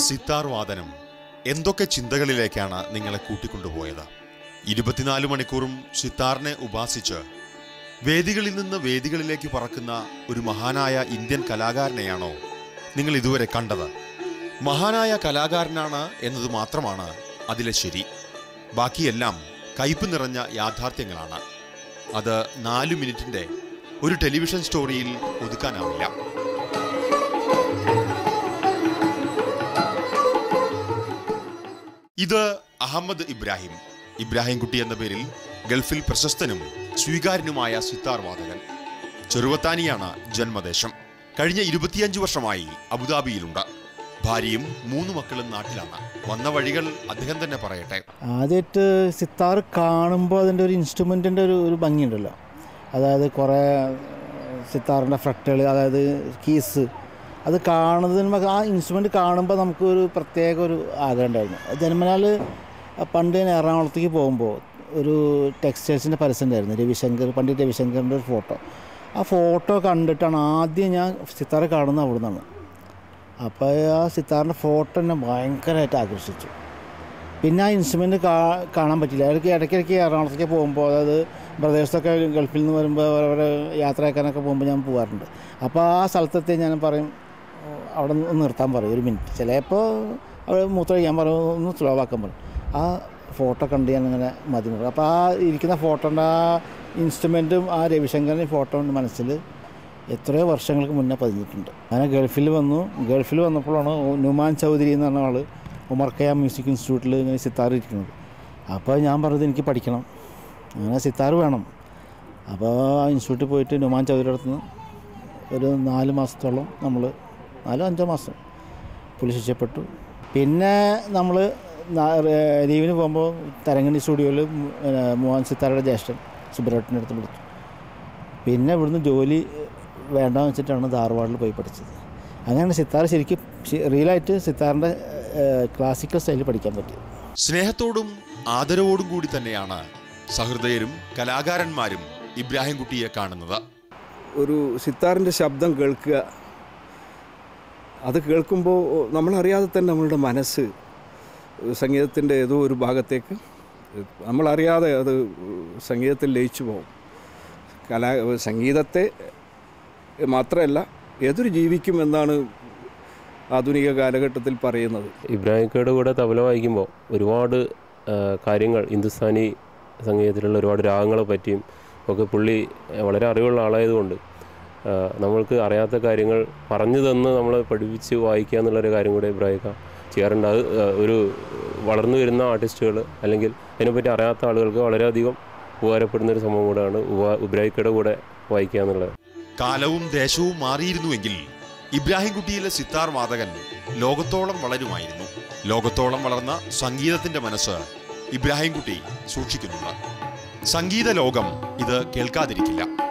സിത്താർ വാദനം. എന്തൊക്കെ ചിന്തകളിലേക്കാണ് നിങ്ങളെ കൂട്ടിക്കൊണ്ടുപോയത്? ഇരുപത്തിനാല് മണിക്കൂറും സിത്താറിനെ ഉപാസിച്ച് വേദികളിൽ നിന്ന് വേദികളിലേക്ക് പറക്കുന്ന ഒരു മഹാനായ ഇന്ത്യൻ കലാകാരനെയാണോ നിങ്ങൾ ഇതുവരെ കണ്ടത്? മഹാനായ കലാകാരനാണ് എന്നത് മാത്രമാണ് അതിലെ ശരി. ബാക്കിയെല്ലാം കയ്പ് നിറഞ്ഞ യാഥാർത്ഥ്യങ്ങളാണ്. അത് നാലു മിനിറ്റിന്റെ ഒരു ടെലിവിഷൻ സ്റ്റോറിയിൽ ഒതുക്കാനാവില്ല. ഇത് അഹമ്മദ് ഇബ്രാഹിം ഇബ്രാഹിം കുട്ടി എന്ന പേരിൽ ഗൾഫിൽ പ്രശസ്തനും സ്വീകാര്യനുമായ സിത്താർ വാദകൻ ചെറുവത്താനിയാണ് ജന്മദേശം. കഴിഞ്ഞ ഇരുപത്തിയഞ്ച് വർഷമായി അബുദാബിയിലുണ്ട്. ഭാര്യയും മൂന്ന് മക്കളും നാട്ടിലാണ്. വന്ന വഴികൾ അദ്ദേഹം തന്നെ പറയട്ടെ. ആദ്യമായിട്ട് സിത്താർ കാണുമ്പോൾ അതിന്റെ ഒരു ഇൻസ്ട്രുമെന്റിന്റെ ഒരു ഒരു ഭംഗിയുണ്ടല്ലോ. അതായത് കുറേ സിത്താറിന്റെ ഫ്രട്ടുകൾ അതായത് കീസ് അത് കാണുന്നതിന് ആ ഇൻസ്ട്രുമെന്റ് കാണുമ്പോൾ നമുക്കൊരു പ്രത്യേക ഒരു ആഗ്രഹം ഉണ്ടായിരുന്നു. ജന്മനാൽ പണ്ട് ഞാൻ എറണാകുളത്തേക്ക് പോകുമ്പോൾ ഒരു ടെക്സ്റ്റൈൽസിന്റെ പരസ്യം ഉണ്ടായിരുന്നു. രവിശങ്കർ പണ്ഡിറ്റ് രവിശങ്കറിന്റെ ഒരു ഫോട്ടോ. ആ ഫോട്ടോ കണ്ടിട്ടാണ് ആദ്യം ഞാൻ സിത്താറെ കാണുന്നത് അവിടെ നിന്നാണ് അപ്പോൾ ആ സിത്താറിന്റെ ഫോട്ടോ എന്നെ ഭയങ്കരമായിട്ട് ആകർഷിച്ചു. പിന്നെ ആ ഇൻസ്ട്രുമെന്റ് കാണാൻ പറ്റില്ല. ഇടയ്ക്ക് ഇടയ്ക്കിടയ്ക്ക് എറണാകുളത്തേക്ക് പോകുമ്പോൾ അതായത് പ്രദേശത്തൊക്കെ ഗൾഫിൽ നിന്ന് വരുമ്പോൾ അവരവരെ യാത്രയാക്കാനൊക്കെ പോകുമ്പോൾ ഞാൻ പോകാറുണ്ട് അപ്പോൾ ആ സ്ഥലത്തെത്തി ഞാൻ പറയും "ഓ, അവിടെ ഒന്ന് നിർത്താൻ പറയും ഒരു മിനിറ്റ്. ചിലപ്പോൾ അവർ മൂത്ര ചെയ്യാൻ പറയും ഒന്ന് സ്ലോ ആക്കാൻ പറയും. ആ ഫോട്ടോ കണ്ട് അങ്ങനെ മതി അപ്പോൾ ആ ഇരിക്കുന്ന ഫോട്ടോന്റെ ആ ഇൻസ്ട്രുമെന്റും ആ രവിശങ്കറിന്റെ ഫോട്ടോ മനസ്സിൽ എത്രയോ വർഷങ്ങൾക്ക് മുന്നേ പതിഞ്ഞിട്ടുണ്ട്. അങ്ങനെ ഗൾഫിൽ വന്നു. ഗൾഫിൽ വന്നപ്പോഴാണ് നുമാൻ ചൗധരി എന്ന് പറഞ്ഞ ആൾ ഉമർ ഖയാം മ്യൂസിക് ഇൻസ്റ്റിറ്റ്യൂട്ടിൽ ഇങ്ങനെ സിത്താർ ഇരിക്കുന്നത്. അപ്പോൾ ഞാൻ പറഞ്ഞത് എനിക്ക് പഠിക്കണം. അങ്ങനെ സിത്താർ വേണം. അപ്പോൾ ആ ഇൻസ്റ്റിറ്റ്യൂട്ടിൽ പോയിട്ട് നുമാൻ ചൗധരി അടുത്ത് നിന്ന് ഒരു നാല് മാസത്തോളം നമ്മൾ നാലോ അഞ്ചോ മാസം പുള്ളി ശിക്ഷപ്പെട്ടു. പിന്നെ നമ്മൾ ലീവിന് പോകുമ്പോൾ തരങ്കണി സ്റ്റുഡിയോയിൽ മോഹൻ സിത്താരയുടെ ജ്യേഷ്ഠൻ സുബ്രഹ്മണ്യന്റെ അടുത്ത് വിളിച്ചു. പിന്നെ ഇവിടുന്ന് ജോലി വേണ്ടെന്ന് വെച്ചിട്ടാണ് ധാർവാഡിൽ പോയി പഠിച്ചത്. അങ്ങനെ സിത്താർ ശരിക്കും റിയലായിട്ട് സിത്താറിന്റെ ക്ലാസിക്കൽ സ്റ്റൈലിൽ പഠിക്കാൻ പറ്റി സ്നേഹത്തോടും ആദരവോടും കൂടി തന്നെയാണ് സഹൃദയരും കലാകാരന്മാരും ഇബ്രാഹിം കുട്ടിയെ കാണുന്നത്. ഒരു സിത്താറിന്റെ ശബ്ദം കേൾക്കുക അത് കേൾക്കുമ്പോൾ നമ്മളറിയാതെ തന്നെ നമ്മളുടെ മനസ്സ് സംഗീതത്തിന്റെ ഏതോ ഒരു ഭാഗത്തേക്ക് നമ്മളറിയാതെ അത് സംഗീതത്തിൽ ലയിച്ചു പോകും. കലാ സംഗീതത്തെ മാത്രമല്ല ഏതൊരു ജീവിക്കും എന്നാണ് ആധുനിക കാലഘട്ടത്തിൽ പറയുന്നത്. ഇബ്രാഹിംക്കയുടെ കൂടെ തബല വായിക്കുമ്പോൾ ഒരുപാട് കാര്യങ്ങൾ ഹിന്ദുസ്ഥാനി സംഗീതത്തിലുള്ള ഒരുപാട് രാഗങ്ങളെ പറ്റിയും ഒക്കെ പുള്ളി വളരെ അറിവുള്ള ആളായതുകൊണ്ട് നമ്മൾക്ക് അറിയാത്ത കാര്യങ്ങൾ പറഞ്ഞു തന്ന് നമ്മളെ പഠിപ്പിച്ച് വായിക്കുക എന്നുള്ളൊരു കാര്യം കൂടെ ഇബ്രാഹിക്ക ചെയ്യാറുണ്ട്. അത് ഒരു വളർന്നു വരുന്ന ആർട്ടിസ്റ്റുകൾ അല്ലെങ്കിൽ അതിനെപ്പറ്റി അറിയാത്ത ആളുകൾക്ക് വളരെയധികം ഉപകാരപ്പെടുന്ന ഒരു സംഭവം കൂടെയാണ് ഇബ്രാഹിക്കയുടെ കൂടെ വായിക്കുക എന്നുള്ളത്. കാലവും ദേശവും മാറിയിരുന്നുവെങ്കിൽ ഇബ്രാഹിം കുട്ടിയിലെ സിത്താർ വാദകൻ ലോകത്തോളം വളരുമായിരുന്നു. ലോകത്തോളം വളർന്ന സംഗീതത്തിന്റെ മനസ്സ് ഇബ്രാഹിം കുട്ടി സൂക്ഷിക്കുന്നുണ്ട്. സംഗീത ലോകം ഇത് കേൾക്കാതിരിക്കില്ല.